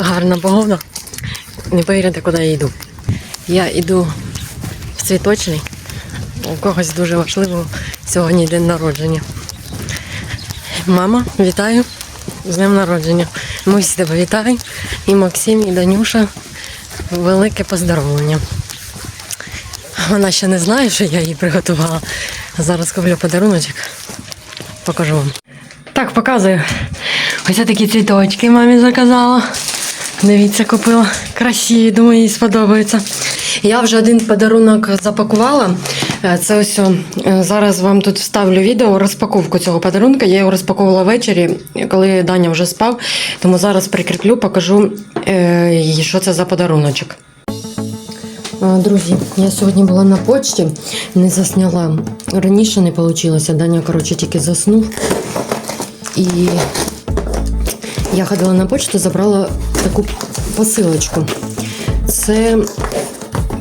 Гарна погода. Не повірите, куди я йду. Я йду в цвіточний. У когось дуже важливо сьогодні день народження. Мама, вітаю з днем народження. Ми всі тебе вітаємо. І Максим, і Данюша. Велике поздоровлення. Вона ще не знає, що я їй приготувала. Зараз куплю подаруночок. Покажу вам. Так, показую. Ось такі цвіточки мамі заказала. Дивіться, купила. Красиві, думаю, їй сподобається. Я вже один подарунок запакувала. Е, Це ось е, зараз вам тут вставлю відео розпаковку цього подарунка. Я його розпаковувала ввечері, коли Даня вже спав. Тому зараз прикріплю, покажу, е, що це за подаруночок. Друзі, я сьогодні була на почті, не засняла. Раніше не вийшло. Даня, коротше, тільки заснув. І я ходила на почту, забрала таку посилочку. Це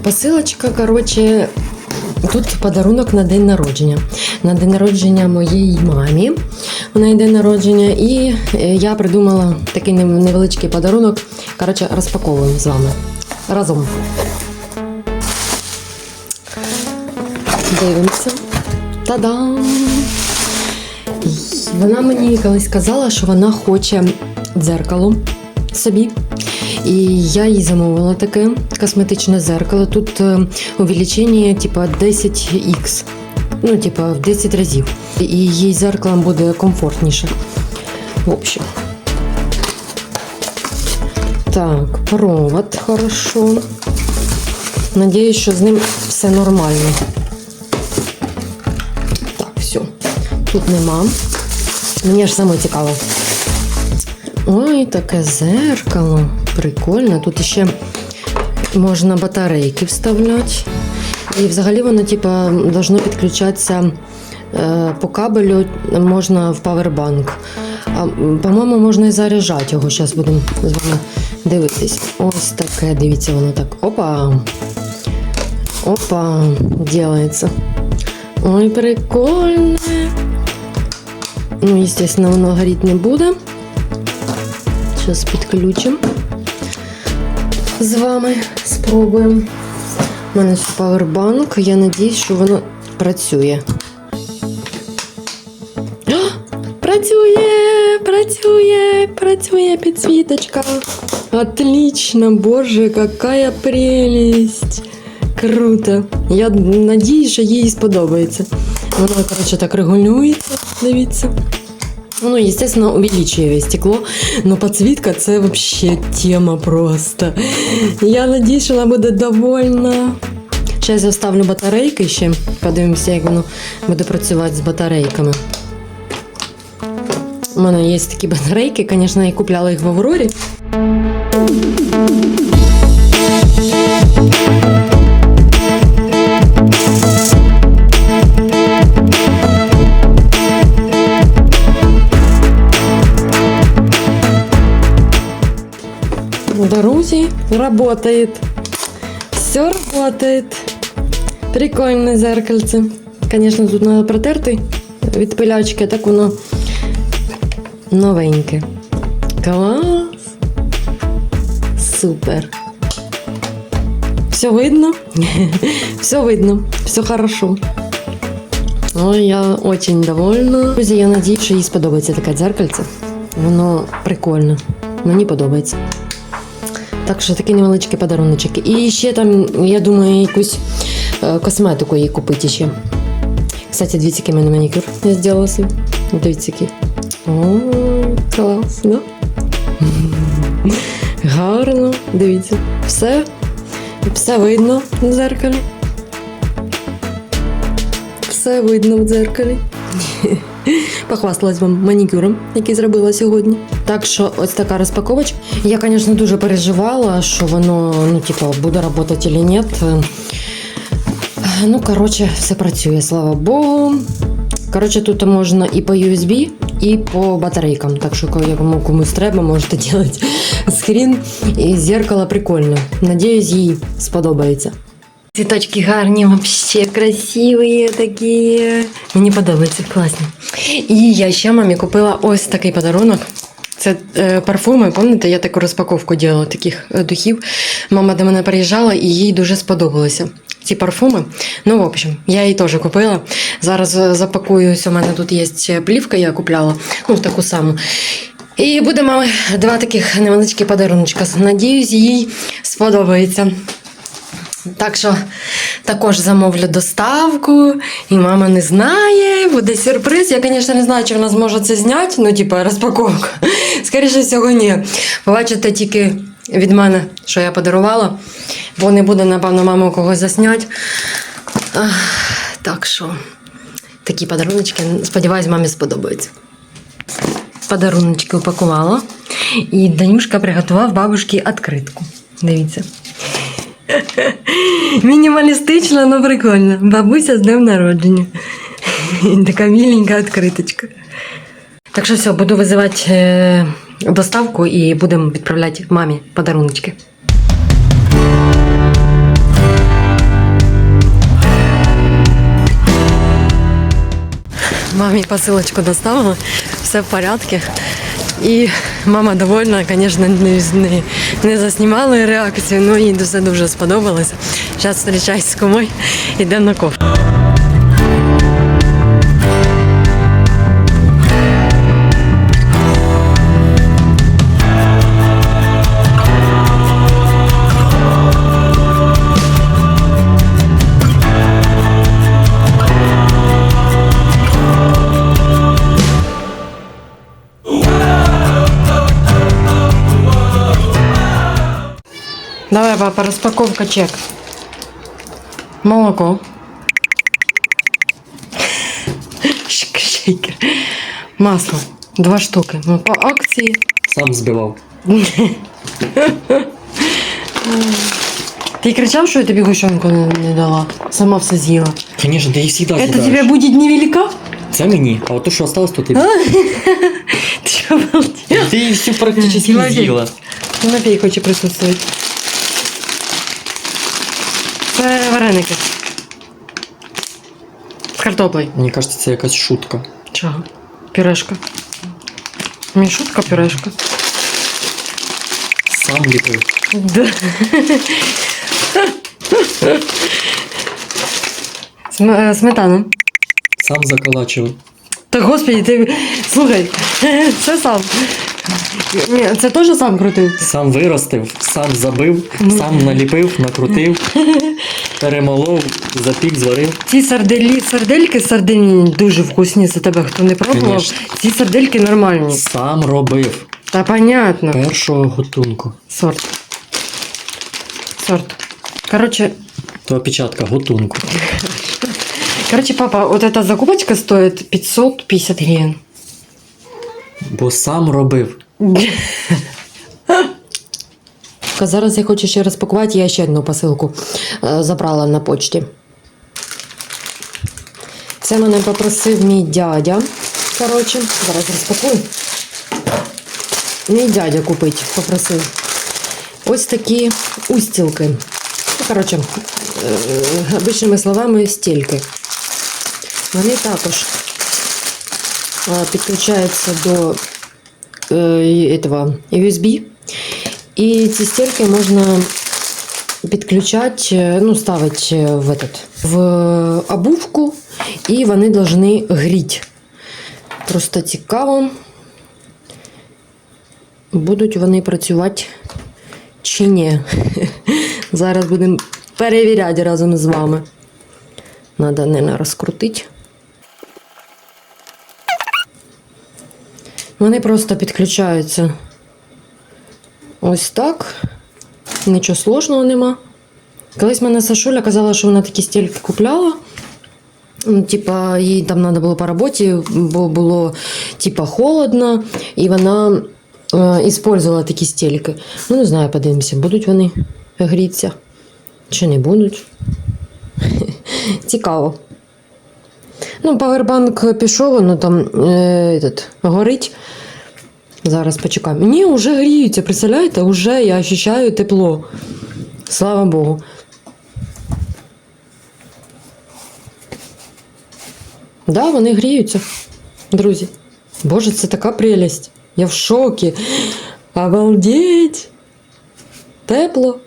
посилочка, коротше, тут подарунок на день народження. На день народження моєї мамі. Неї день народження. І е, я придумала такий невеличкий подарунок. Коротше, розпаковуємо з вами разом. Дивимося. Та-дам! Вона мені колись казала, що вона хоче дзеркало собі. І я їй замовила таке косметичне зеркало. Тут е, увеличення типа 10х. Ну, типа в 10 разів. І їй зеркалом буде комфортніше. В общем. Так, провод хорошо. Надіюсь, що з ним все нормально. Так, все. Тут нема. Мені ж саме цікаво. Ой, таке зеркало. Прикольно. Тут ще можна батарейки вставляти. І взагалі воно, типа, должно підключатися е, по кабелю, можна в павербанк. По-моєму, можна і заряджати його. Зараз будемо з вами дивитись. Ось таке, дивіться, воно так. Опа. Опа, делается. Ой, прикольно. Ну, естественно, воно горіти не буде. Зараз підключимо. З вами спробуємо. У мене павербанк. Я надіюсь, що воно працює. О, Працює, працює, працює підсвіточка. Отлично, боже, какая прелесть. Круто. Я надіюсь, що їй сподобається. Воно, коротше, так регулюється, дивіться. Ну, естественно, увеличивая стекло, но подсветка це вообще тема просто. Я надіюсь, що вона буде довольна. Зараз я вставлю батарейки ще. Подивимося, як воно буде працювати з батарейками. У мене є такі батарейки, звісно, я купляла їх в Аврорі. Работает. Все работает. Прикольне зеркальце. Звісно, тут треба протерти від пилячки, так воно новеньке. Клас! Супер. Все видно? Все видно, все хорошо. Ой, я очень довольна. Друзі, я надію, що їй сподобається таке дзеркальце. Воно прикольне. Мені подобається. Так що такий невеличкий подаруночок. І ще там, я думаю, якусь е, косметику їй купити ще. Кстати, дивіться, який мене манікюр я зробила собі. Дивіться, який. О, клас, да? Гарно, дивіться. Все, все видно в дзеркалі. Все видно в дзеркалі. Похвасталась вам манікюром, який зробила сьогодні. Так що ось така розпаковочка. Я, звісно, дуже переживала, що воно ну, типу, буде працювати чи ні. Ну, коротше, все працює, слава Богу. Коротше, тут можна і по USB, і по батарейкам. Так що, коли кому комусь треба, можете робити скрін. І зеркало прикольне. Надіюсь, їй сподобається. Цветочки гарні, вообще красиві такі. Мені подобаються, класні. І я ще мамі купила ось такий подарунок. Це е, парфуми, пам'ятаєте, я таку розпаковку робила таких е, духів. Мама до мене приїжджала і їй дуже сподобалися ці парфуми. Ну, в общем, я її теж купила. Зараз е, запакую, ось у мене тут є плівка, я купляла, ну, таку саму. І буде два таких невеличкі подаруночка. Надіюсь, їй сподобається. Так що також замовлю доставку, і мама не знає, буде сюрприз. Я, звісно, не знаю, чи вона зможе це зняти, ну, типу, розпаковку. Скоріше всього, ні. Побачите тільки від мене, що я подарувала, бо не буде, напевно, мама у когось засняти. Так що, такі подаруночки, сподіваюсь, мамі сподобаються. Подаруночки упакувала. І Данюшка приготував бабушці відкритку. Дивіться. Мінімалістично, але прикольно. Бабуся з днем народження. Така міленька відкриточка. Так що все, буду визивати е, доставку і будемо відправляти мамі подарунки. Мамі посилочку доставили, все в порядку. І мама довольна, звісно, не, не, не заснімали реакцію, але їй все дуже сподобалося. Зараз зустрічаюсь з кумою, йдемо на кофе. папа, розпаковка чек. Молоко. Шик- Шейкер. Масло. Два штуки. Ну, по акції. Сам збивав. Ти кричав, що я тобі гущонку не, не дала. Сама все з'їла. Звісно, ти їх завжди Это з'їдаєш. тебе будет невелика? Це мені, а от то, що осталось, то ти. Ти що обалдел? Ти її всю практично Тимофей. з'їла. Тимофей хоче присутствувати. Вареники. З картоплею. Мені кажеться, це якась шутка. Чого? Пюрешка. Не шутка, пюрешка. Сам ліпив. Да. См- е, Сметана. Сам заколачував. Та господи, ти слухай, це сам. Ні, це теж сам крутив. Сам виростив, сам забив, сам наліпив, накрутив, перемолов, запік, зварив. Ці сарделі, сардельки сардельні дуже вкусні. Це тебе хто не пробував. Конечно. Ці сардельки нормальні. Сам робив Та понятно. першого готунку. Сорт. Сорт. Короче, То опечатка готунку. короче, папа, вот эта закупочка стоит 550 гривен. Бо сам робив. Зараз я хочу ще розпакувати, я ще одну посилку е, забрала на почті. Це мене попросив мій дядя. Коротше, зараз розпакую. Мій дядя купить, попросив. Ось такі устілки. Ну, коротше, е, обичними словами, стільки. Вони також е, підключаються до этого USB. І ці стільки можна підключати, е, ну, ставити е, в, этот, в обувку, і вони повинні гріти. Просто цікаво, будуть вони працювати чи ні. Зараз будемо перевіряти разом з вами. Надо, не розкрутити. Вони просто підключаються ось так. Нічого сложного нема. Колись мене Сашуля казала, що вона такі стільки купляла. Ну, Типа, їй там треба було по роботі, бо було типа холодно, і вона е, такі стільки. Ну, не знаю, подивимося, будуть вони грітися чи не будуть. Цікаво. Ну, павербанк пішов, воно там е, этот, горить. Зараз почекаємо. Ні, вже гріються, представляєте? Уже я ощущаю тепло. Слава Богу. Да, вони гріються, друзі. Боже, це така прелість. Я в шокі. Обалдеть! Тепло.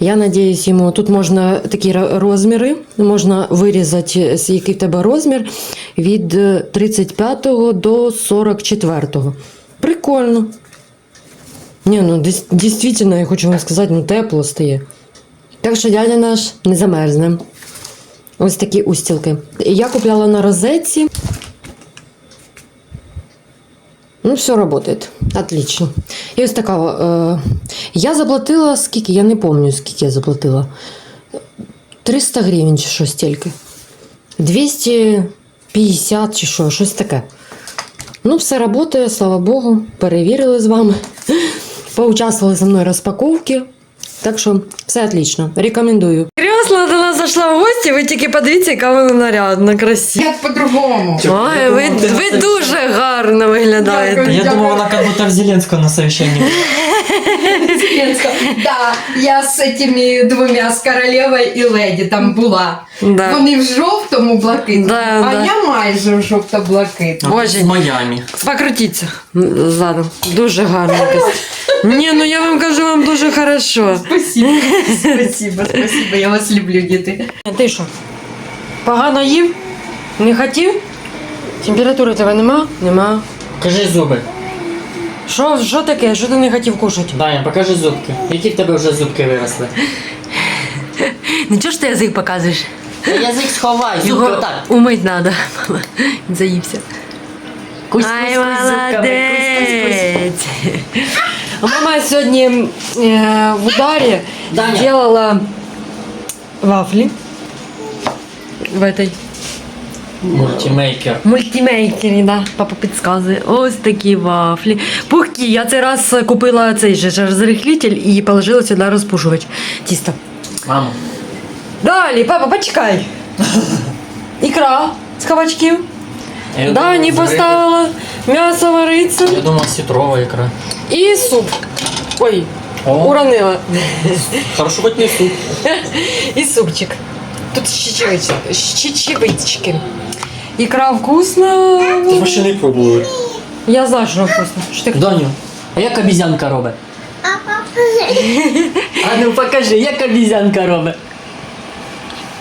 Я надіюсь, йому тут можна такі ро- розміри, можна вирізати, який в тебе розмір від е, 35 до 44. Прикольно. Ні, ну дійсно, я хочу вам сказати, ну тепло стає. Так що дядя наш не замерзне. Ось такі устілки. Я купляла на розетці. Ну, все работает. Отлично. І ось така. Е, я заплатила скільки, я не пам'ятаю, скільки я заплатила. 300 гривень чи щось тільки. 250 чи що, щось таке. Ну, все працює, слава Богу. Перевірили з вами. Поучаствували зі мною в розпаковці. Так що все отлично. Рекомендую. Кресла до нас зайшла в гості, ви тільки подивіться, яка вона нарядна, красива. Як по-другому. Ой, ви, ви дуже гарно виглядаєте. Я думаю, вона как будто в Зеленского на совещании. Да, я з цими двома, з королевою і леді там була. Да. Вони в жовтому блакитному, Да, а да. я майже в жовто-блакитному. Боже. В Майами. Покрутіться задом. Дуже гарно якось. Ні, ну я вам кажу, вам дуже хорошо. Спасибо, спасибо, спасибо. Я вас люблю, діти. Ти що? Погано їв? Не хотів? Температури тебе нема? Нема. Покажи зуби. Що, що таке? Що ти не хотів кушати? Даня, покажи зубки. Які в тебе вже зубки виросли? Нічого ж ти язик показуєш? Язик сховай, зубки Його отак. умить треба. Заївся. Кусь, Ай, кусь, кусь зубками, кусь. молодець. Мама сьогодні е, в ударі Даня. делала вафли в этой Мультимейкер. мультимейкері, да. Папа підказує. Ось такі вафлі. Пухкі. Я цей раз купила цей же розрихлитель і положила сюди розпушувач. Тісто. Мамо. Далі, папа, почекай. Ікра з кабачків. Дані поставила. М'ясо вариться. Я думав, сітрова ікра. І суп. Ой, О, уронила. хорошо хоть не суп. І супчик. Тут щечевички. Ікра вкусна. Ми ще не пробували. Я знаю, що вкусно. Що ти Доню, а як обізянка робить? А ну покажи, як обізянка робить.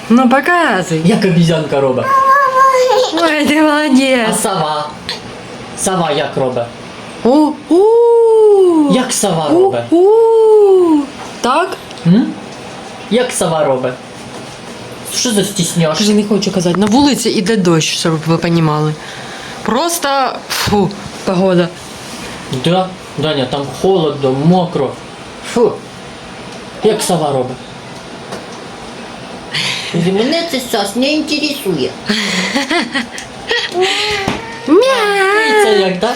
Ну показуй. Як обізянка робить? Ой, ти А молодець. сова? Сова як робить? О, у. Як сова У, робить? у. Так? М? Як сова робить? Що за стісняш? Кажи, не хочу казати. На вулиці іде дощ, щоб ви розуміли. Просто фу, погода. Да, Даня, там холодно, мокро. Фу. Як сова робить? Мене це сас не інтересує. Мя. Як, так?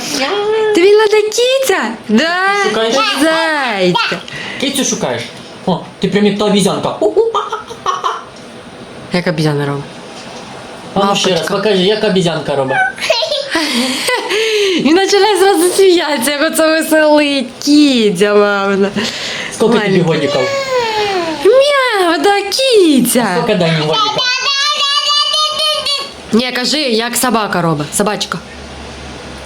Ти віла до кіця? Да. Шукаєш? Зайця. Кицю шукаєш? О, ти прям як та обізянка. Як обізяна робить? А ну ще раз, Лапочка. покажи, як обізянка робить. І почала зразу сміятися, як оце веселить кіця, мамина. Скільки тобі Маленький. годиків? Мя, да кіця. Скільки Дані годиків? Ні, кажи, як собака робить. Собачка.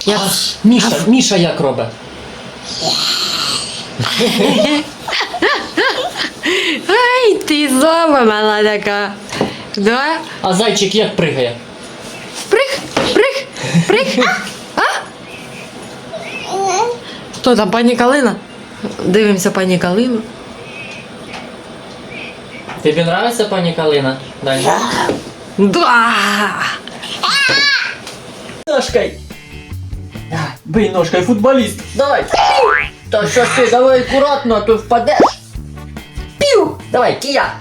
Як... А, Міша, Міша як робить? Ай, ти зоба мала така. Да? А зайчик як пригає? Прих, прих, прих. А? Хто там, пані Калина? Дивимося пані Калину. Тобі нравиться пані Калина? Даня? Да. Ножкой. Давай, бий ножкой, футболіст. Давай. Та що ти, давай акуратно, а то впадеш. Пів! Давай, кія.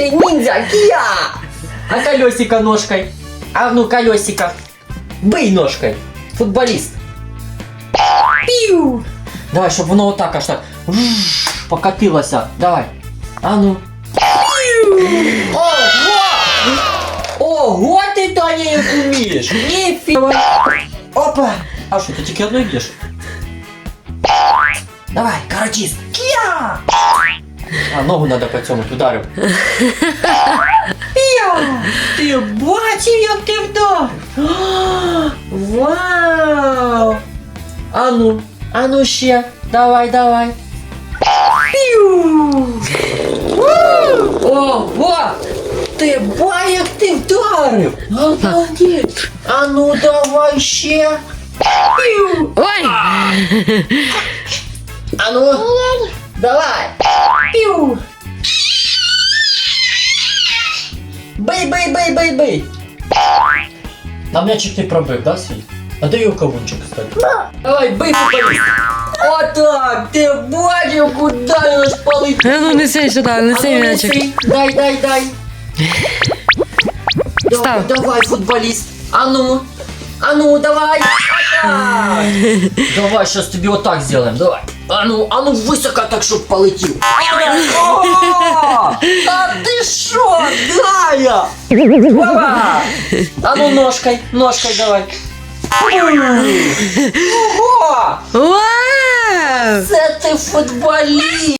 Ти ніндзя, кія! А колесико ножкой. А ну колесико. Бий ножкой. Футболіст. Пів! Давай, щоб воно отак аж так. вжж, Покатилося. Давай. А ну. Ого! Ого, ти Таня як вмієш! Ніфі! Опа! А що, ти тільки одно йдеш? Давай, каратіст. Кія! А ногу надо по цьому ударив. Пів! Ти бачив, як ти вдарив? А, Вау! Ану, ану ще. Давай, давай. Піу! Ого! Ти ба, як ти вдарив! Молодець! Ану, давай ще. Піу! Ой! Ану, давай. Піу! Бий, бий, бий, бий, бий. На м'ячик ти пробив, да, свій? А де його кавунчик, кстати? Давай, бий футболіст. Отак, ти бачив, куди його спалить. А ну неси сюди, неси Ану, м'ячик. неси. Дай, дай, дай. Давай, Став. давай, футболіст. Ану. Ану, давай. Отак. Давай, сейчас тобі отак зробимо, давай. Ану, ану, високо так, щоб полетів. О! Та ти що, Дая? Опа! Ану, ножкой, ножкой давай. Ого! Вау! Це ти футболіст!